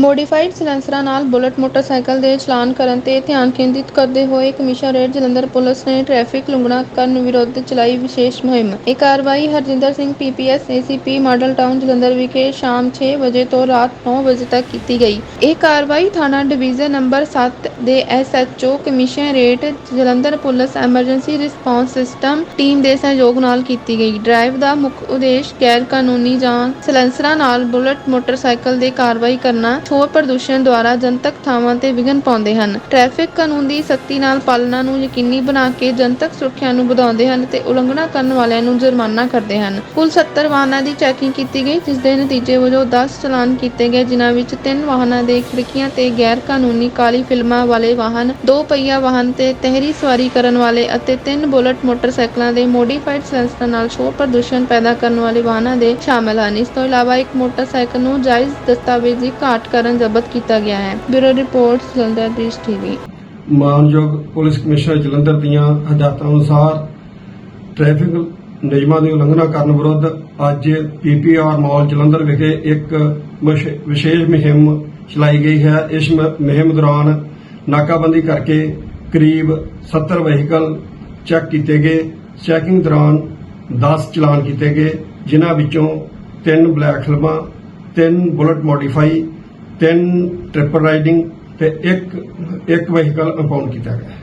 Modified ਸਲੈਂਸਰਾਂ ਨਾਲ bullet motorcycle ਦੇ ਚਲਾਨ ਕਰਨ ਤੇ ਧਿਆਨ ਕੇਂਦਰਿਤ ਕਰਦੇ ਹੋਏ ਕਮਿਸ਼ਨਰੇਟ ਜਲੰਧਰ ਪੁਲਿਸ ਨੇ ਟ੍ਰੈਫਿਕ ਲੰਘਣਾ ਕਰਨ ਵਿਰੁੱਧ ਚਲਾਈ ਵਿਸ਼ੇਸ਼ ਮੁਹਿੰਮ। ਇਹ ਕਾਰਵਾਈ Harjinder Singh PPS, ACP model town Jalandhar ਵਿਖੇ ਸ਼ਾਮ 6 ਵਜੇ ਤੋਂ ਰਾਤ 9 ਵਜੇ ਤੱਕ ਕੀਤੀ ਗਈ। ਇਹ ਕਾਰਵਾਈ ਥਾਣਾ ਡਿਵੀਜ਼ਨ ਨੰਬਰ 7 ਦੇ SHO commissionerate Jalandhar police emergency response system team ਦੇ ਸਹਿਯੋਗ ਨਾਲ ਕੀਤੀ ਗਈ। ਡਰਾਈਵ ਦਾ ਮੁੱਖ ਉਦੇਸ਼ ਗੈਰ ਕਾਨੂੰਨੀ ਜਾਂ ਸਲੈਂਸਰਾਂ ਨਾਲ ਬੁਲਟ ਮੋਟਰਸਾਈਕਲ ਦੇ ਕਾਰਵਾਈ ਕਰਨਾ ਸ਼ੋਰ ਪ੍ਰਦੂਸ਼ਣ ਦੁਆਰਾ ਜਨਤਕ ਥਾਵਾਂ ਤੇ ਵਿਘਨ ਪਾਉਂਦੇ ਹਨ। ਟ੍ਰੈਫਿਕ ਕਾਨੂੰਨ ਦੀ ਸਖਤੀ ਨਾਲ ਪਾਲਣਾ ਨੂੰ ਯਕੀਨੀ ਬਣਾ ਕੇ ਜਨਤਕ ਸੁਰੱਖਿਆ ਨੂੰ ਵਧਾਉਂਦੇ ਹਨ ਤੇ ਉਲੰਘਣਾ ਕਰਨ ਵਾਲਿਆਂ ਨੂੰ ਜੁਰਮਾਨਾ ਕਰਦੇ ਹਨ। ਕੁੱਲ 70 ਵਾਹਨਾਂ ਦੀ ਚੈਕਿੰਗ ਕੀਤੀ ਗਈ, ਜਿਸ ਦੇ ਨਤੀਜੇ ਵਜੋਂ 10 ਚਲਾਨ ਕੀਤੇ ਗਏ, ਜਿਨ੍ਹਾਂ ਵਿੱਚ ਤਿੰਨ ਵਾਹਨਾਂ ਦੇ ਖਿੜਕੀਆਂ ਤੇ ਗੈਰ ਕਾਨੂੰਨੀ ਕਾਲੀ ਫਿਲਮਾਂ ਵਾਲੇ ਵਾਹਨ, ਦੋ ਪਹੀਆ ਵਾਹਨ ਤੇ ਤਹਿਰੀ ਸਵਾਰੀ ਕਰਨ ਵਾਲੇ ਅਤੇ ਤਿੰਨ ਬੁਲਟ ਮੋਟਰਸਾਈਕਲਾਂ ਦੇ ਮੋਡੀਫਾਈਡ ਸੈਂਸਰ ਨਾਲ ਸ਼ੋਰ ਪ੍ਰਦੂਸ਼ਣ ਪੈਦਾ ਕਰਨ ਵਾਲੇ ਵਾਹਨਾਂ ਦੇ ਸ਼ਾਮਲ ਹਨ। ਇਸ ਤੋਂ ਇਲਾਵਾ ਇੱਕ ਮੋਟਰਸਾਈਕਲ ਨੂੰ ਜਾਇਜ਼ ਦਸਤਾਵੇਜ਼ੀ ਘਾਟ ਕਰਨ ਜ਼ਬਤ ਕੀਤਾ ਗਿਆ ਹੈ। ਬਿਊਰੋ ਰਿਪੋਰਟ ਜਲੰਧਰ ਦੇਸ਼ ਟੀਵੀ ਮਾਨਯੋਗ ਪੁਲਿਸ ਕਮਿਸ਼ਨਰ ਜਲੰਧਰ ਦੀਆਂ ਹਦਾਇਤਾਂ ਅਨੁਸਾਰ ਟ੍ਰੈਫਿਕ ਨਿਯਮਾਂ ਦੀ ਉਲੰਘਣਾ ਕਰਨ ਵਿਰੁੱਧ ਅੱਜ ਪੀਪੀਆਰ ਮਾਲ ਜਲੰਧਰ ਵਿਖੇ ਇੱਕ ਵਿਸ਼ੇਸ਼ ਮੁਹਿੰਮ ਚਲਾਈ ਗਈ ਹੈ। ਇਸ ਮੁਹਿੰਮ ਦੌਰਾਨ ਨਾਕਾਬੰਦੀ ਕਰਕੇ ਕਰੀਬ 70 ਵਹੀਕਲ ਚੈੱਕ ਕੀਤੇ ਗਏ। ਚੈਕਿੰਗ ਦੌਰਾਨ 10 ਚਲਾਨ ਕੀਤੇ ਗਏ, ਜਿਨ੍ਹਾਂ ਵਿੱਚੋਂ ਤਿੰਨ ਬਲੈਕ ਫਿਲਮਾਂ, ਤਿੰਨ ਬੁਲਟ ਮੋਡੀਫਾਈ ਤਿੰਨ ਟ੍ਰਿਪਲ ਰਾਈਡਿੰਗ ਤੇ ਇੱਕ ਇੱਕ ਵਹੀਕਲ ਇੰਪਾਊਂਡ ਕੀਤਾ ਗਿਆ।